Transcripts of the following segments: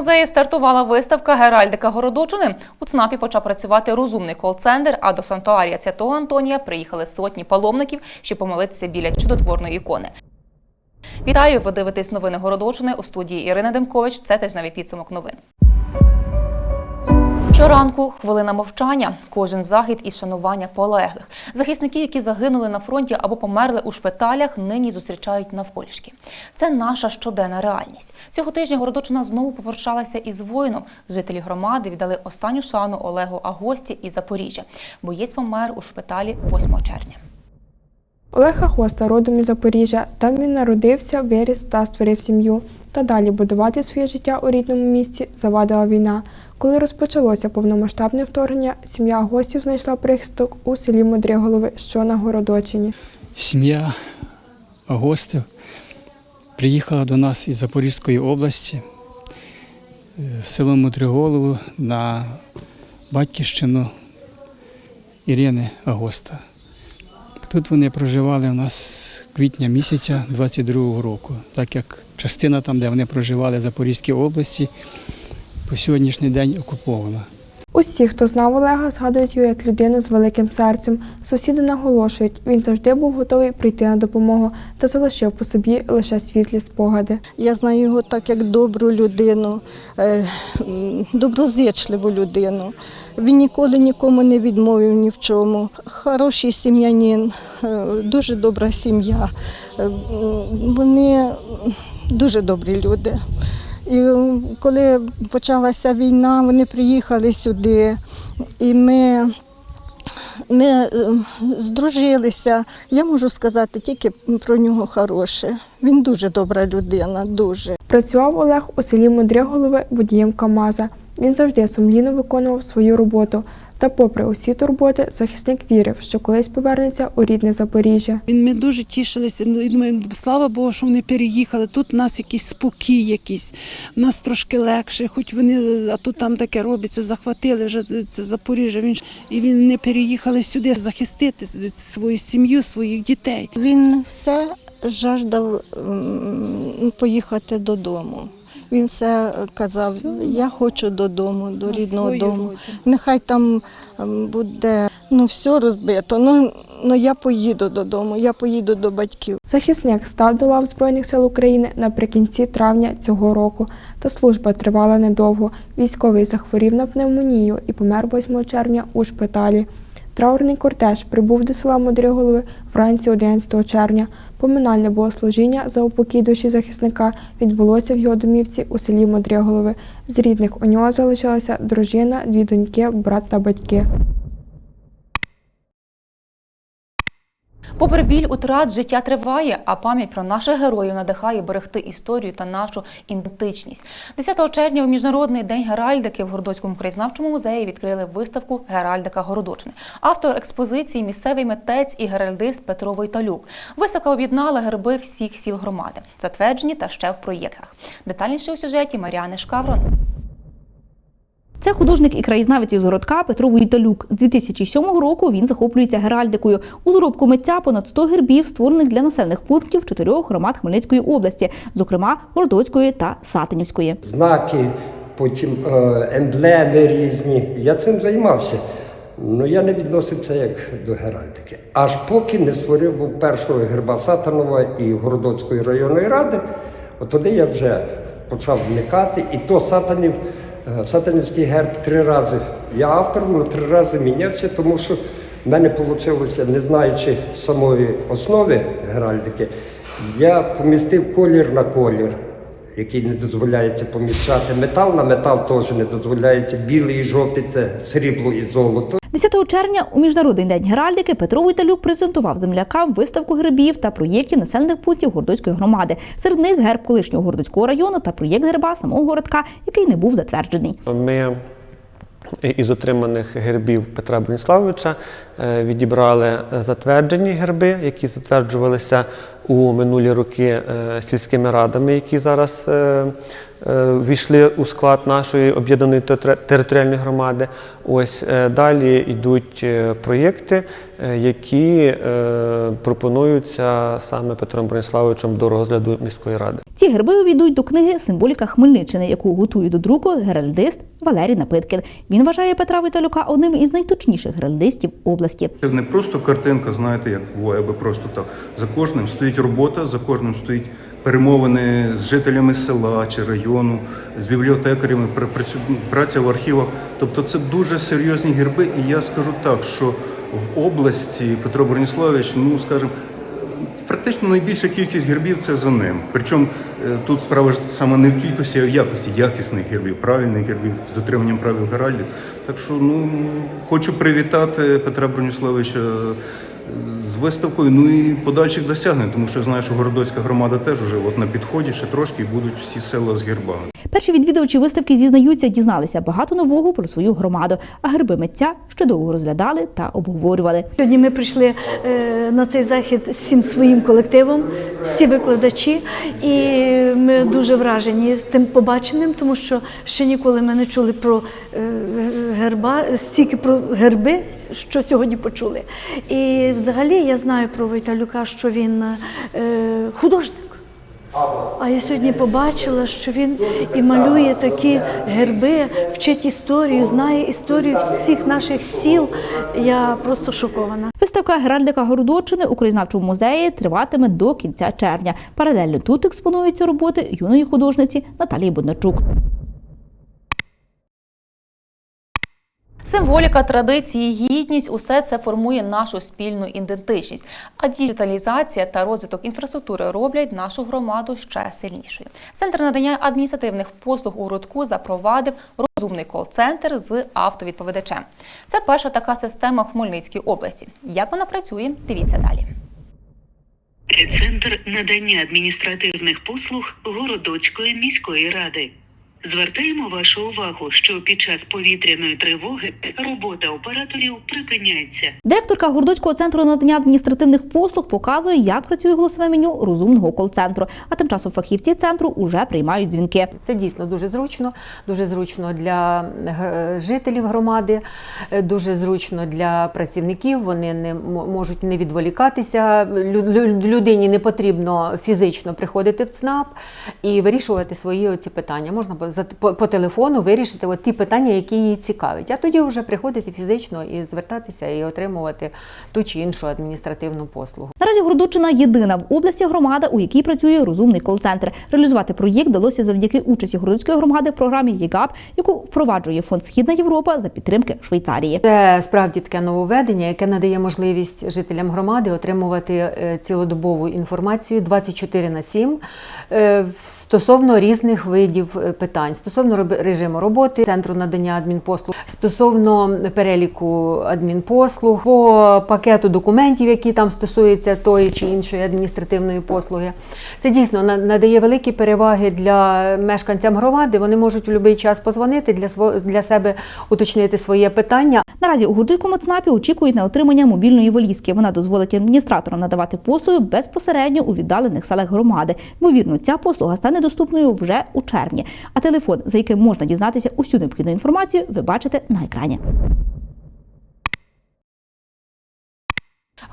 Музеї стартувала виставка Геральдика Городочини. У ЦНАПі почав працювати розумний кол-центр, а до Сантуарія Святого Антонія приїхали сотні паломників, щоб помолитися біля чудотворної ікони. Вітаю! Ви дивитесь новини Городочини у студії Ірина Демкович. Це тижневий підсумок новин. Щоранку хвилина мовчання, кожен захід із шанування полеглих. Захисників, які загинули на фронті або померли у шпиталях, нині зустрічають навколішки. Це наша щоденна реальність. Цього тижня Городочина знову попрощалася із воїном. Жителі громади віддали останню шану Олегу Агості із Запоріжжя. Боєць помер у шпиталі 8 червня. Олег Ахоста родом із Запоріжжя. Там він народився, виріс та створив сім'ю. Та далі будувати своє життя у рідному місті завадила війна. Коли розпочалося повномасштабне вторгнення, сім'я гостів знайшла прихисток у селі Мудриголови, що на Городочині. Сім'я гостів приїхала до нас із Запорізької області е, в село Мудриголову на батьківщину Ірини Агоста. Тут вони проживали у нас квітня місяця 22-го року, так як частина там, де вони проживали в Запорізькій області, по сьогоднішній день окупована. Усі, хто знав Олега, згадують його як людину з великим серцем. Сусіди наголошують, він завжди був готовий прийти на допомогу та залишив по собі лише світлі спогади. Я знаю його так як добру людину, е, доброзичливу людину. Він ніколи нікому не відмовив ні в чому. Хороший сім'янин, е, дуже добра сім'я. Е, Вони дуже добрі люди. І е, коли почалася війна, вони приїхали сюди, і ми ми е, здружилися. Я можу сказати тільки про нього хороше. Він дуже добра людина, дуже. Працював Олег у селі Мудриголове водієм КАМАЗа. Він завжди сумлінно виконував свою роботу. Та, попри усі турботи, захисник вірив, що колись повернеться у рідне Запоріжжя. Він ми дуже тішилися. Ну, і думаємо, слава Богу, що вони переїхали. Тут у нас якийсь спокій, якийсь, у нас трошки легше, хоч вони, а тут там таке робиться, захватили вже це Запоріжжя. Він і він не переїхали сюди захистити свою сім'ю, своїх дітей. Він все жаждав поїхати додому. Він все казав, я хочу додому, до На рідного дому. Нехай там буде ну, все розбито. Ну, ну я поїду додому, я поїду до батьків. Захисник став до лав Збройних сил України наприкінці травня цього року. Та служба тривала недовго. Військовий захворів на пневмонію і помер 8 червня у шпиталі. Траурний кортеж прибув до села Мудриголови вранці 11 червня. Поминальне богослужіння за упокій душі захисника відбулося в його домівці у селі Мудриголови. З рідних у нього залишилася дружина, дві доньки, брат та батьки. Попри біль утрат, життя триває, а пам'ять про наших героїв надихає берегти історію та нашу ідентичність. 10 червня у міжнародний день геральдики в Городоцькому краєзнавчому музеї відкрили виставку Геральдика Городочини. Автор експозиції місцевий митець і геральдист Петро Войталюк. Виставка об'єднала герби всіх сіл громади, затверджені та ще в проєктах. Детальніше у сюжеті Маріани Шкаврон. Це художник і краєзнавець із городка Петро Войталюк. З 2007 року він захоплюється геральдикою. У доробку митця понад 100 гербів, створених для населених пунктів чотирьох громад Хмельницької області, зокрема Городоцької та Сатинівської. знаки, потім е, емблеми різні. Я цим займався. Ну я не відносив це як до геральдики. Аж поки не створив був першого герба Сатанова і Городоцької районної ради, от тоді я вже почав вникати, і то Сатанів, Сатанівський герб три рази. Я автор, але три рази мінявся, тому що в мене вийшло, не знаючи самої основи геральдики, я помістив колір на колір який не дозволяється поміщати метал на метал, теж не дозволяється білий і жовтий це срібло і золото. 10 червня у міжнародний день геральдики Петро Войталюк презентував землякам виставку гербів та проєктів населених пунктів Гордоцької громади. Серед них герб колишнього Гордоцького району та проєкт герба самого городка, який не був затверджений. Ми із отриманих гербів Петра Броніславовича е, відібрали затверджені герби, які затверджувалися у минулі роки е, сільськими радами, які зараз е, ввійшли у склад нашої об'єднаної територіальної громади. Ось е, далі йдуть е, проєкти, які пропонуються саме Петром Брониславовичем до розгляду міської ради. Ці герби увійдуть до книги Символіка Хмельниччини, яку готує до друку геральдист Валерій Напиткін. Він вважає Петра Віталюка одним із найточніших геральдистів області. Це не просто картинка, знаєте, як буває, аби просто так. За кожним стоїть робота, за кожним стоїть перемовини з жителями села чи району, з бібліотекарями, праця в архівах. Тобто це дуже серйозні герби. І я скажу так, що в області Петро Броніславович, ну скажімо, Практично найбільша кількість гербів це за ним. Причому е, тут справа ж саме не в кількості, а в якості якісних гербів, правильних гербів з дотриманням правил Геральдів. Так що ну хочу привітати Петра Броніславовича е, з виставкою, ну і подальших досягнень, тому що я знаю, що Городоцька громада теж уже от на підході, ще трошки і будуть всі села з гербами. Перші відвідувачі виставки зізнаються, дізналися багато нового про свою громаду, а герби митця ще довго розглядали та обговорювали. Сьогодні ми прийшли е, на цей захід з всім своїм колективом, всі викладачі, і ми дуже вражені тим побаченим, тому що ще ніколи ми не чули про е, герба, стільки про герби, що сьогодні почули. І взагалі я знаю про Войталюка, що він е, художник. А я сьогодні побачила, що він і малює такі герби, вчить історію, знає історію всіх наших сіл. Я просто шокована. Виставка Геральдика Городочини у краєзнавчому музеї триватиме до кінця червня. Паралельно тут експонуються роботи юної художниці Наталії Бондарчук. Символіка, традиції, гідність усе це формує нашу спільну ідентичність. А діджиталізація та розвиток інфраструктури роблять нашу громаду ще сильнішою. Центр надання адміністративних послуг у Рудку запровадив розумний кол-центр з автовідповідачем. Це перша така система в Хмельницькій області. Як вона працює? Дивіться далі. Центр надання адміністративних послуг Городоцької міської ради. Звертаємо вашу увагу, що під час повітряної тривоги робота операторів припиняється. Директорка Гордоцького центру надання адміністративних послуг показує, як працює голосове меню розумного кол-центру. А тим часом фахівці центру уже приймають дзвінки. Це дійсно дуже зручно, дуже зручно для е, жителів громади, е, дуже зручно для працівників. Вони не можуть не відволікатися. Лю- лю- Людині не потрібно фізично приходити в ЦНАП і вирішувати свої оці питання. Можна по, за- по, по телефону вирішити от ті питання, які її цікавить. А тоді вже приходити фізично і звертатися і отримувати ту чи іншу адміністративну послугу. Наразі Гордочина єдина в області громада, у якій працює розумний кол-центр. Реалізувати проєкт вдалося завдяки участі Гордоцької громади в програмі ЄГАП, яку впроваджує фонд Східна Європа за підтримки Швейцарії. Це справді таке нововведення, яке надає можливість жителям громади отримувати е, цілодобову інформацію 24 на 7 е, стосовно різних видів е, питань, стосовно режиму роботи, центру надання адмінпослуг, стосовно переліку адмінпослуг, по пакету документів, які там стосуються тої чи іншої адміністративної послуги. Це дійсно надає великі переваги для мешканцям громади. Вони можуть в будь-який час позвонити для для себе уточнити своє питання. Наразі у Гордоцькому ЦНАПі очікують на отримання мобільної валізки. Вона дозволить адміністраторам надавати послуги безпосередньо у віддалених селах громади. Ймовірно, ця послуга стане доступною вже у червні. А телефон, за яким можна дізнатися усю необхідну інформацію, ви бачите на екрані.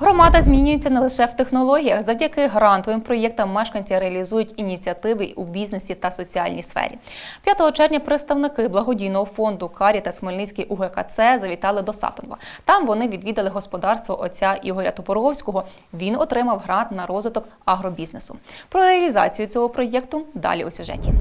Громада змінюється не лише в технологіях. Завдяки грантовим проєктам мешканці реалізують ініціативи у бізнесі та соціальній сфері. 5 червня представники благодійного фонду Карі та Смельницький УГКЦ завітали до Сатанова. Там вони відвідали господарство отця Ігоря Топоровського. Він отримав грант на розвиток агробізнесу. Про реалізацію цього проєкту далі у сюжеті.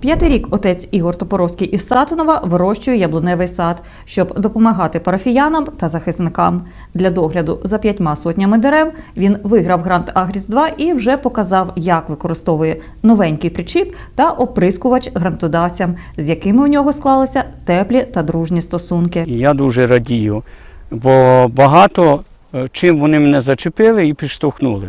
П'ятий рік отець Ігор Топоровський із Сатунова вирощує яблуневий сад, щоб допомагати парафіянам та захисникам. Для догляду за п'ятьма сотнями дерев він виграв грант Агріс 2 і вже показав, як використовує новенький причіп та оприскувач грантодавцям, з якими у нього склалися теплі та дружні стосунки. Я дуже радію, бо багато е, чим вони мене зачепили і підштовхнули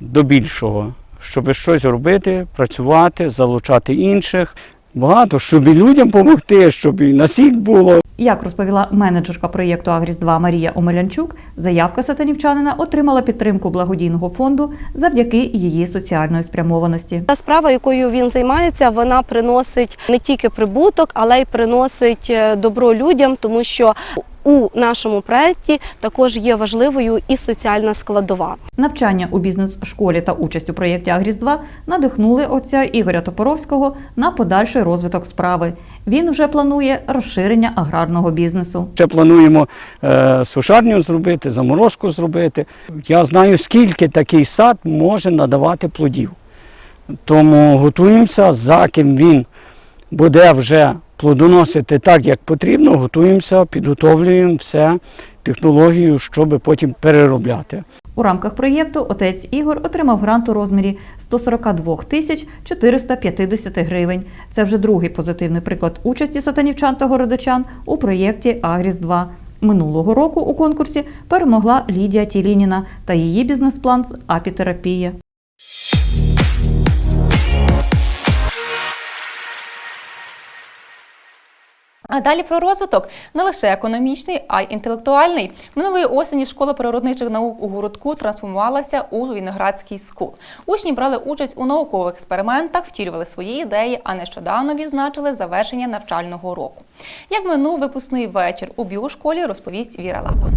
до більшого, щоб щось робити, працювати, залучати інших. багато, щоб і людям допомогти, щоб і насік було. Як розповіла менеджерка проєкту Агріс 2 Марія Омелянчук, заявка сатанівчанина отримала підтримку благодійного фонду завдяки її соціальної спрямованості. Та справа, якою він займається, вона приносить не тільки прибуток, але й приносить е, добро людям, тому що у нашому проєкті також є важливою і соціальна складова. Навчання у бізнес-школі та участь у проєкті Агріс 2 надихнули отця Ігоря Топоровського на подальший розвиток справи. Він вже планує розширення аграрного бізнесу. Ще плануємо е, сушарню зробити, заморозку зробити. Я знаю, скільки такий сад може надавати плодів. Тому готуємося, за ким він буде вже плодоносити так, як потрібно, готуємося, підготовлюємо все, технологію, щоб потім переробляти. У рамках проєкту отець Ігор отримав грант у розмірі 142 тисяч 450 гривень. Це вже другий позитивний приклад участі сатанівчан та городочан у проєкті Агріс 2 Минулого року у конкурсі перемогла Лідія Тілініна та її бізнес-план з апітерапія. А далі про розвиток не лише економічний, а й інтелектуальний. Минулої осені школа природничих наук у городку трансформувалася у Віноградський скул. Учні брали участь у наукових експериментах, втілювали свої ідеї, а нещодавно відзначили завершення навчального року. Як минув випускний вечір у біошколі, розповість Віра Лапа.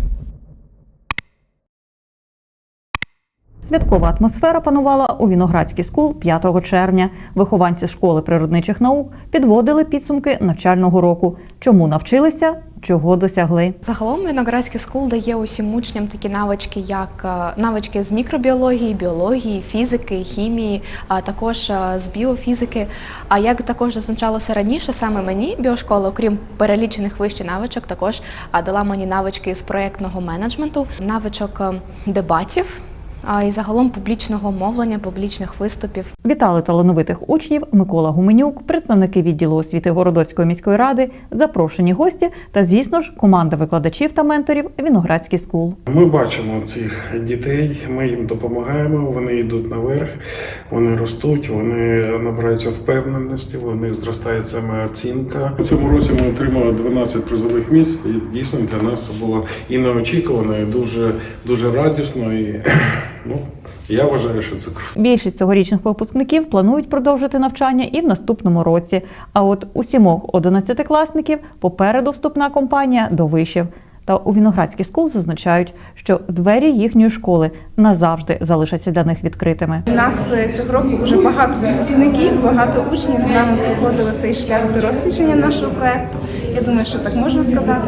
Святкова атмосфера панувала у Віноградський скул 5 червня. Вихованці школи природничих наук підводили підсумки навчального року. Чому навчилися, чого досягли. Загалом Виноградський скул дає усім учням такі навички, як е, навички з мікробіології, біології, фізики, хімії, а також е, з біофізики. А як також зазначалося раніше, саме мені біошкола, окрім перелічених вище навичок, також дала мені навички з проєктного менеджменту, навичок е, дебатів. А, І загалом публічного мовлення, публічних виступів. Вітали талановитих учнів Микола Гуменюк, представники відділу освіти Городоцької міської ради, запрошені гості та, звісно ж, команда викладачів та менторів Віноградський скул. Ми бачимо цих дітей, ми їм допомагаємо, вони йдуть наверх, вони ростуть, вони набираються впевненості, вони зростає самооцінка. У цьому році ми отримали 12 призових місць, і дійсно для нас це було і неочікувано, і дуже, дуже радісно. І ну, я вважаю, що це круто. Більшість цьогорічних випускників планують продовжити навчання і в наступному році. А от у сімох одинадцятикласників попереду вступна компанія до вишів. Та у Віноградський скул зазначають, що двері їхньої школи назавжди залишаться для них відкритими. У нас е, цього року вже багато випускників, багато учнів з нами проходили цей шлях до дослідження нашого проекту. Я думаю, що так можна сказати.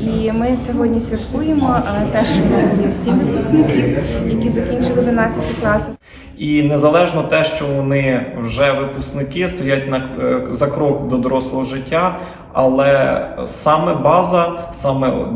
І ми сьогодні святкуємо те, що в нас є сім випускників, які закінчили 11 клас. І незалежно те, що вони вже випускники, стоять на е, за крок до дорослого життя. Але саме база, саме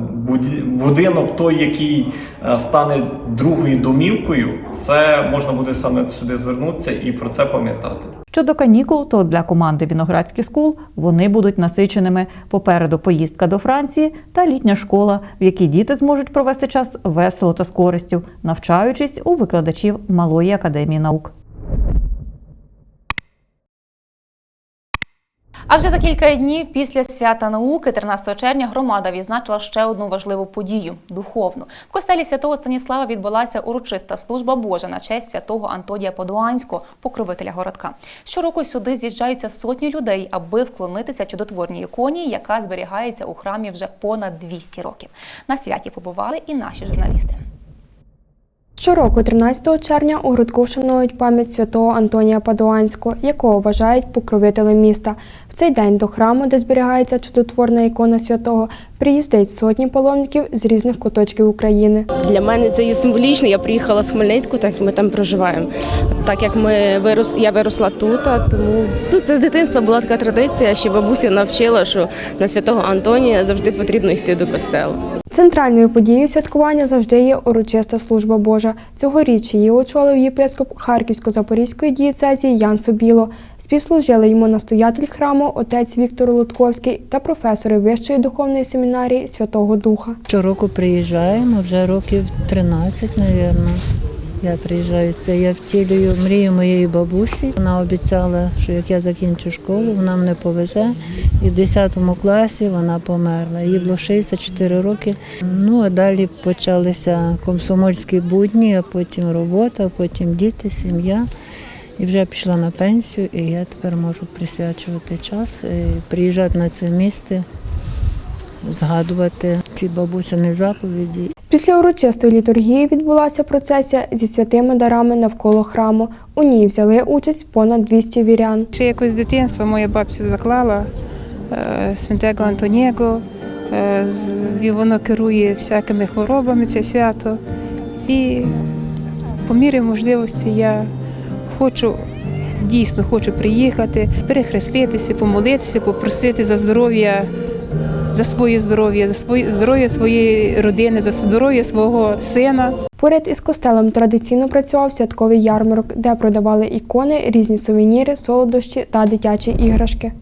будинок, той, який е, стане другою домівкою, це можна буде саме сюди звернутися і про це пам'ятати. Щодо канікул, то для команди Віноградський скул вони будуть насиченими. Попереду поїздка до Франції та літня школа, в якій діти зможуть провести час весело та з користю, навчаючись у викладачів Малої академії наук. А вже за кілька днів після свята науки, 13 червня, громада відзначила ще одну важливу подію духовну. В костелі святого Станіслава відбулася урочиста служба Божа на честь святого Антонія Подуанського, покровителя городка. Щороку сюди з'їжджаються сотні людей, аби вклонитися чудотворній іконі, яка зберігається у храмі вже понад 200 років. На святі побували і наші журналісти. Щороку, 13 червня, у Грудку вшанують пам'ять святого Антонія Падуанського, якого вважають покровителем міста. В цей день до храму, де зберігається чудотворна ікона святого, приїздять сотні паломників з різних куточків України. Для мене це є символічно. Я приїхала з Хмельницьку, так ми там проживаємо. Так як ми вирос, я виросла тут, тому ну, це з дитинства була така традиція, що бабуся навчила, що на святого Антонія завжди потрібно йти до костелу. Центральною подією святкування завжди є урочиста служба Божа. Цьогоріч її очолив єпископ Харківсько-Запорізької дієцезії Ян Собіло. Співслужили йому настоятель храму отець Віктор Лутковський та професори Вищої духовної семінарії Святого Духа. Щороку приїжджаємо вже років 13, мабуть. Я приїжджаю це. Я втілюю мрію моєї бабусі. Вона обіцяла, що як я закінчу школу, вона мене повезе. І в 10 класі вона померла. Їй було 64 роки. Ну а далі почалися комсомольські будні, а потім робота, а потім діти, сім'я. І вже пішла на пенсію, і я тепер можу присвячувати час, і приїжджати на це місце, згадувати ці бабусини заповіді. Після урочистої літургії відбулася процесія зі святими дарами навколо храму. У ній взяли участь понад 200 вірян. Ще якось з дитинства моя бабця заклала е, святого Антоніго. Е, і воно керує всякими хворобами, це свято. І по мірі можливості я хочу, дійсно хочу приїхати, перехреститися, помолитися, попросити за здоров'я, за своє здоров'я, за своє здоров'я своєї родини, за здоров'я свого сина. Поряд із костелом традиційно працював святковий ярмарок, де продавали ікони, різні сувеніри, солодощі та дитячі іграшки.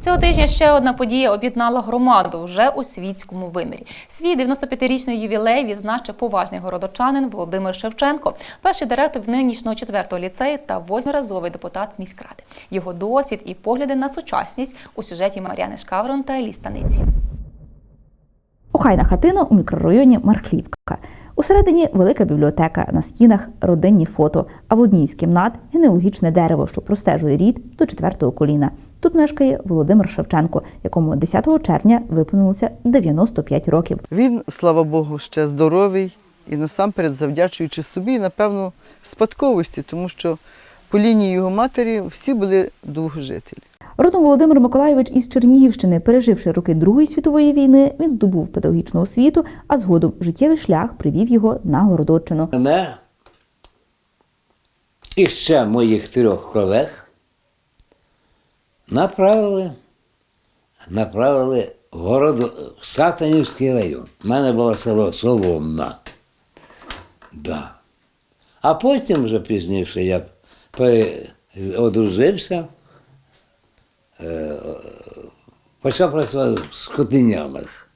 Цього тижня ще одна подія об'єднала громаду вже у світському вимірі. Свій 95-річний ювілей відзначив поважний городочанин Володимир Шевченко, перший директор нинішнього 4-го ліцею та восьмиразовий депутат міськради. Його досвід і погляди на сучасність у сюжеті Мар'яни Шкаврон та Елі Станиці. Охайна хатина у мікрорайоні Мархлівка. Усередині велика бібліотека, на стінах родинні фото, а в одній з кімнат генеалогічне дерево, що простежує рід до четвертого коліна. Тут мешкає Володимир Шевченко, якому 10 червня виповнилося 95 років. Він, слава Богу, ще здоровий і насамперед завдячуючи собі, напевно, спадковості, тому що по лінії його матері всі були довгожителі. Родом Володимир Миколайович із Чернігівщини, переживши роки Другої світової війни, він здобув педагогічну освіту, а згодом життєвий шлях привів його на Городоччину. Мене і ще моїх трьох колег направили, направили в город Сатанівський район. У мене було село Соломна. Да. А потім вже пізніше я одружився, почав працювати в скотинямах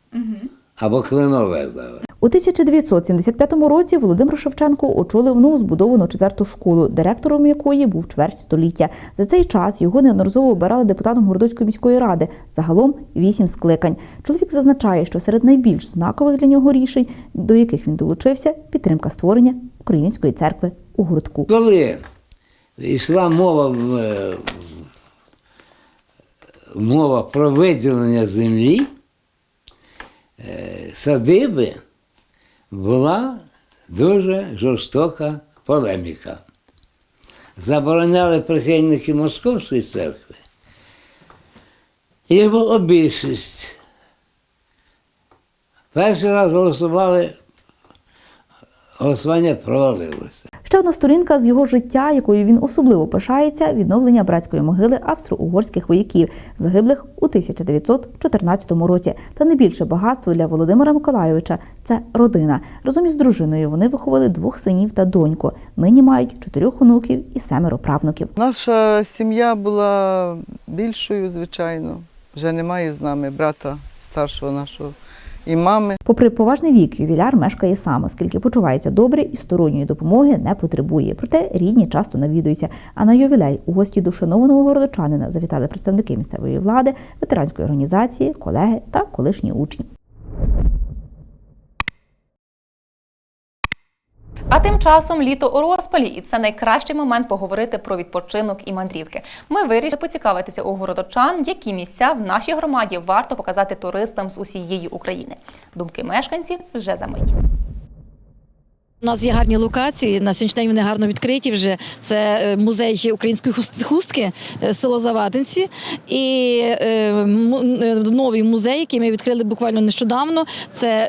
або клинове зараз. У 1975 році Володимир Шевченко очолив нову збудовану четверту школу, директором якої був чверть століття. За цей час його неодноразово обирали депутатом Городоцької міської ради. Загалом вісім скликань. Чоловік зазначає, що серед найбільш знакових для нього рішень, до яких він долучився, підтримка створення української церкви у городку. Коли йшла мова, в- в- мова про виділення землі, е, садиби, була дуже жорстока полеміка. Забороняли прихильники Московської церкви. І була більшість. Перший раз голосували, голосування провалилося. Ще одна сторінка з його життя, якою він особливо пишається, відновлення братської могили австро-угорських вояків, загиблих у 1914 році. Та найбільше багатство для Володимира Миколайовича це родина. Разом із дружиною вони виховали двох синів та доньку. Нині мають чотирьох онуків і семеро правнуків. Наша сім'я була більшою, звичайно. Вже немає з нами брата старшого нашого і мами. Попри поважний вік, ювіляр мешкає сам, оскільки почувається добре і сторонньої допомоги не потребує. Проте рідні часто навідуються. А на ювілей у гості до шанованого городочанина завітали представники місцевої влади, ветеранської організації, колеги та колишні учні. А тим часом літо у розпалі, і це найкращий момент поговорити про відпочинок і мандрівки. Ми вирішили поцікавитися у городочан, які місця в нашій громаді варто показати туристам з усієї України. Думки мешканців вже за мить. У нас є гарні локації. На сьогоднішній день вони гарно відкриті. Вже це е, музей української хуст- хустки, е, село Завадинці, і е, новий музей, який ми відкрили буквально нещодавно. Це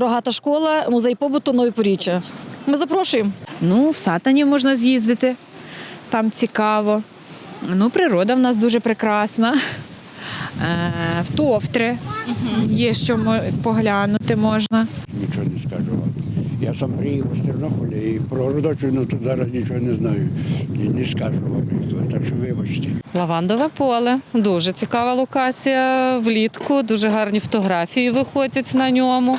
рогата школа, музей побуту Нові Поріччя. Ми запрошуємо. Ну, в Сатані можна з'їздити, там цікаво. Ну, природа в нас дуже прекрасна. Е, В Товтри є що поглянути можна. Нічого не скажу вам. Я сам приїхав з Тернополя і про Городочину тут зараз нічого не знаю. І не скажу вам, так що вибачте. Лавандове поле. Дуже цікава локація влітку, дуже гарні фотографії виходять на ньому.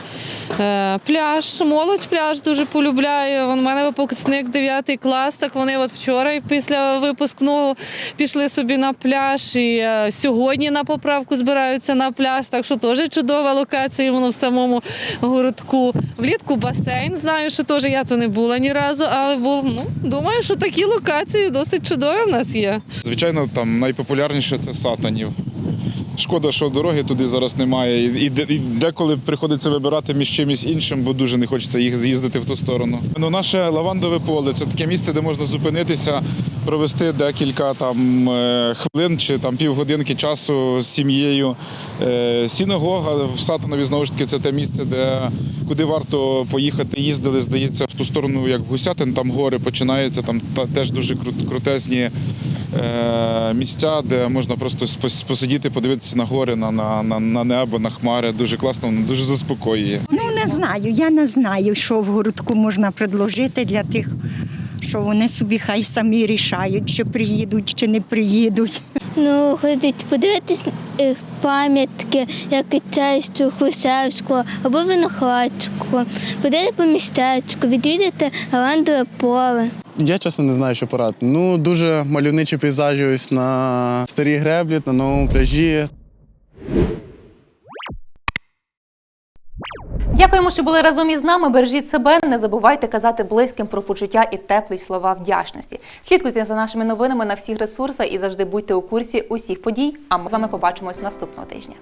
Е, пляж, молодь пляж дуже полюбляє. Вон, у мене випускник 9 клас, так вони от вчора після випускного пішли собі на пляж. І е, сьогодні на поправку збираються на пляж. Так що теж чудова локація, воно в самому городку. Влітку басейн. Знаю, що теж я то не була ні разу, але був. Ну, думаю, що такі локації досить чудові в нас є. Звичайно, там найпопулярніше це сатанів. Шкода, що дороги туди зараз немає. І деколи приходиться вибирати між чимось іншим, бо дуже не хочеться їх з'їздити в ту сторону. Ну, наше лавандове поле це таке місце, де можна зупинитися, провести декілька там е, хвилин чи там півгодинки часу з сім'єю. Е, Синагога в Сатанові знову ж таки це те місце, де куди варто поїхати. Їздили, здається, в ту сторону, як в Гусятин, там гори починаються, там та, теж дуже крутезні е, місця, де можна просто посидіти, подивитися на гори, на, на, на, на небо, на хмари. Дуже класно, воно дуже заспокоює. Ну не знаю, я не знаю, що в городку можна предложити для тих, що вони собі хай самі рішають, чи приїдуть, чи не приїдуть. Ну, ходить подивитись е, пам'ятки, як і цейську, Хусевського або Винохладського, ходити по містечку, відвідати Галандове поле. Я чесно не знаю, що порадити. Ну, дуже мальовничі пейзажі ось на старій греблі, на новому пляжі. Дякуємо, що були разом із нами. Бережіть себе, не забувайте казати близьким про почуття і теплі слова вдячності. Слідкуйте за нашими новинами на всіх ресурсах і завжди будьте у курсі усіх подій. А ми з вами побачимось наступного тижня.